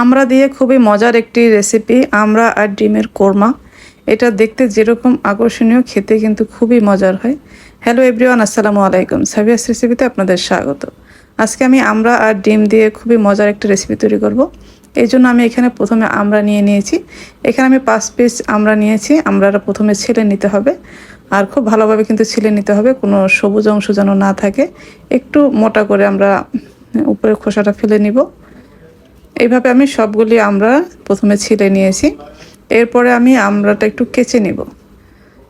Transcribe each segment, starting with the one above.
আমরা দিয়ে খুবই মজার একটি রেসিপি আমরা আর ডিমের কোরমা। এটা দেখতে যেরকম আকর্ষণীয়, খেতে কিন্তু খুবই মজার হয়। হ্যালো এভরিওয়ান আসসালামু আলাইকুম। সাবিয়াস রেসিপিতে আপনাদের স্বাগত। আজকে আমি আমরা আর ডিম দিয়ে খুবই মজার একটা রেসিপি তৈরি করব। এই জন্য আমি এখানে প্রথমে আমরা নিয়ে নিয়েছি। এখানে আমি পাঁচ পিস আমরা নিয়েছি। আমরাটা প্রথমে ছেলে নিতে হবে। আর খুব ভালোভাবে কিন্তু ছিলে নিতে হবে। কোনো সবুজ অংশ যেন না থাকে। একটু মোটা করে আমরা উপরে খোসাটা ফেলে নিব। এইভাবে আমি সবগুলি আমরা প্রথমে ছিলে নিয়েছি। এরপরে আমি আমড়াটা একটু কেচে নিব।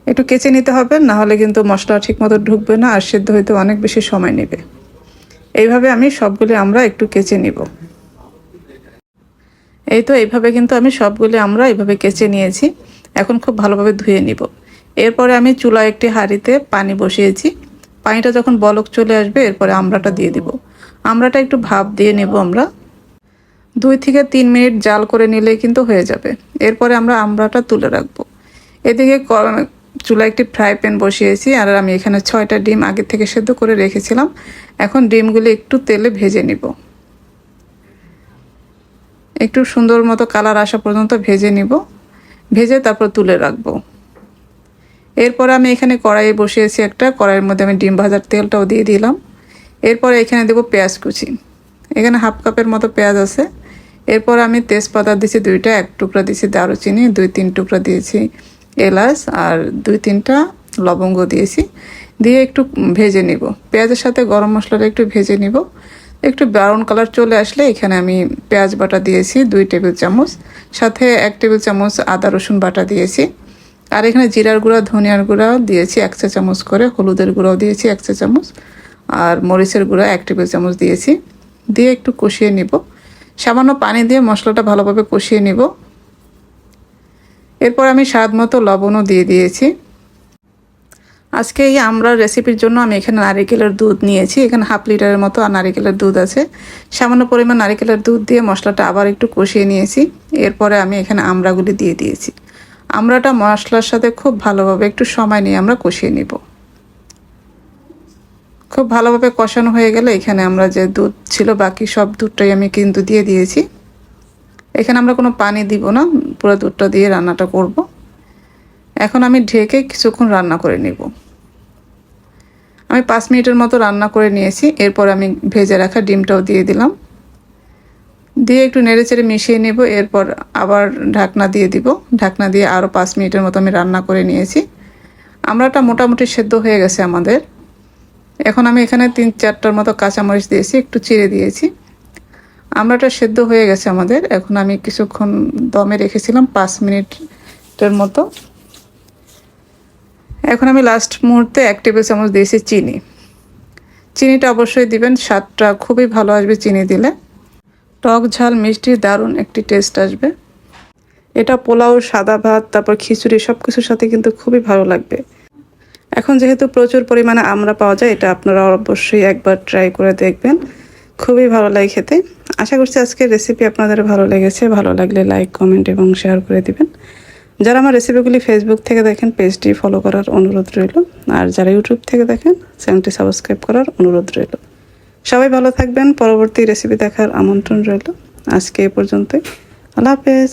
একটু কেচে নিতে হবে, না হলে কিন্তু মশলা ঠিকমতো ঢুকবে না আর সেদ্ধ হইতে অনেক বেশি সময় নেবে। এইভাবে আমি সবগুলি আমরা একটু কেচে নিব। এই তো এইভাবে কিন্তু আমি সবগুলি আমরা এইভাবে কেচে নিয়েছি। এখন খুব ভালোভাবে ধুয়ে নিব। এরপরে আমি চুলা একটি হাঁড়িতে পানি বসিয়েছি। পানিটা যখন বলক চলে আসবে, এরপরে আমড়াটা দিয়ে দিব। আমড়াটা একটু ভাপ দিয়ে নেব আমরা। দুই থেকে তিন মিনিট জাল করে নিলে কিন্তু হয়ে যাবে। এরপরে আমরা আমড়াটা তুলে রাখব। এদিকে চুলা একটি ফ্রাই প্যান বসিয়েছি আর আমি এখানে ছয়টা ডিম আগে থেকে সেদ্ধ করে রেখেছিলাম। এখন ডিমগুলি একটু তেলে ভেজে নিব। একটু সুন্দর মতো কালার আসা পর্যন্ত ভেজে নিব। ভেজে তারপর তুলে রাখব। এরপর আমি এখানে কড়াইয়ে বসিয়েছি একটা, কড়াইয়ের মধ্যে আমি ডিম ভাজার তেলটাও দিয়ে দিলাম। এরপরে এখানে দেবো পেঁয়াজ কুচি। এখানে হাফ কাপের মতো পেঁয়াজ আছে। এরপর আমি তেজপাতা দিয়েছি দুইটা, এক টুকরা দিয়েছি দারুচিনি, দুই, তিন টুকরা দিয়েছি এলাচ আর দুই, তিনটা লবঙ্গ দিয়েছি। দিয়ে একটু ভেজে নিব। পেঁয়াজের সাথে গরম মশলাটা একটু ভেজে নিব। একটু ব্রাউন কালার চলে আসলে এখানে আমি পেঁয়াজ বাটা দিয়েছি, দুই টেবিল চামচ। সাথে এক টেবিল চামচ আদা, রসুন বাটা দিয়েছি। আর এখানে জিরার গুঁড়া, ধনিয়ার গুঁড়া দিয়েছি এক চা চামচ করে, হলুদের গুঁড়াও দিয়েছি এক চা চামচ। আর মরিচের গুঁড়া এক টেবিল চামচ দিয়েছি। দিয়ে একটু কষিয়ে নিব। সামান্য পানি দিয়ে মশলাটা ভালোভাবে কষিয়ে নিব। এরপর আমি স্বাদ মতো লবণও দিয়ে দিয়েছি। আজকে এই আমরা রেসিপির জন্য আমি এখানে নারিকেলের দুধ নিয়েছি। এখানে হাফ লিটারের মতো আর নারিকেলের দুধ আছে। সামান্য পরিমাণ নারিকেলের দুধ দিয়ে মশলাটা আবার একটু কষিয়ে নিয়েছি। এরপরে আমি এখানে আমড়াগুলি দিয়ে দিয়েছি। আমড়াটা মশলার সাথে খুব ভালোভাবে একটু সময় নিয়ে আমরা কষিয়ে নিব। খুব ভালোভাবে কষানো হয়ে গেলে এখানে আমরা যে দুধ ছিল, বাকি সব দুধটাই আমি কিন্তু দিয়ে দিয়েছি। এখানে আমরা কোনো পানি দিব না, পুরো দুধটা দিয়ে রান্নাটা করব। এখন আমি ঢেকে কিছুক্ষণ রান্না করে নিব। আমি পাঁচ মিনিটের মতো রান্না করে নিয়েছি, এরপর আমি ভেজে রাখা ডিমটাও দিয়ে দিলাম। দিয়ে একটু নেড়ে চেড়ে মিশিয়ে নেব, এরপর আবার ঢাকনা দিয়ে দিব। ঢাকনা দিয়ে আরও পাঁচ মিনিটের মতো আমি রান্না করে নিয়েছি। আমরাটা মোটামুটি সেদ্ধ হয়ে গেছে আমাদের। এখন আমি এখানে তিন চারটার মতো কাঁচামরিচ দিয়েছি, একটু চিড়ে দিয়েছি। আমরাটা সেদ্ধ হয়ে গেছে আমাদের। এখন আমি কিছুক্ষণ দমে রেখেছিলাম, পাঁচ মিনিটের মতো। এখন আমি লাস্ট মুহূর্তে এক টেবিল চামচ দিয়েছি চিনি। চিনিটা অবশ্যই দিবেন, স্বাদটা খুবই ভালো আসবে চিনি দিলে। টক ঝাল, মিষ্টি, দারুণ একটি টেস্ট আসবে। এটা পোলাও, সাদা ভাত, তারপর খিচুড়ি সব কিছুর সাথে কিন্তু খুবই ভালো লাগবে। এখন যেহেতু প্রচুর পরিমাণে আমরা পাওয়া যায়, এটা আপনারা অবশ্যই একবার ট্রাই করে দেখবেন। খুবই ভালো লাগে খেতে। আশা করছি আজকের রেসিপি আপনাদের ভালো লেগেছে। ভালো লাগলে লাইক কমেন্ট এবং শেয়ার করে দিবেন। যারা আমার রেসিপিগুলি ফেসবুক থেকে দেখেন পেজটি ফলো করার অনুরোধ রইল। আর যারা ইউটিউব থেকে দেখেন চ্যানেলটি সাবস্ক্রাইব করার অনুরোধ রইল। সবাই ভালো থাকবেন। পরবর্তী রেসিপি দেখার আমন্ত্রণ রইল। আজকে এ পর্যন্তই। আল্লাহ হাফেজ।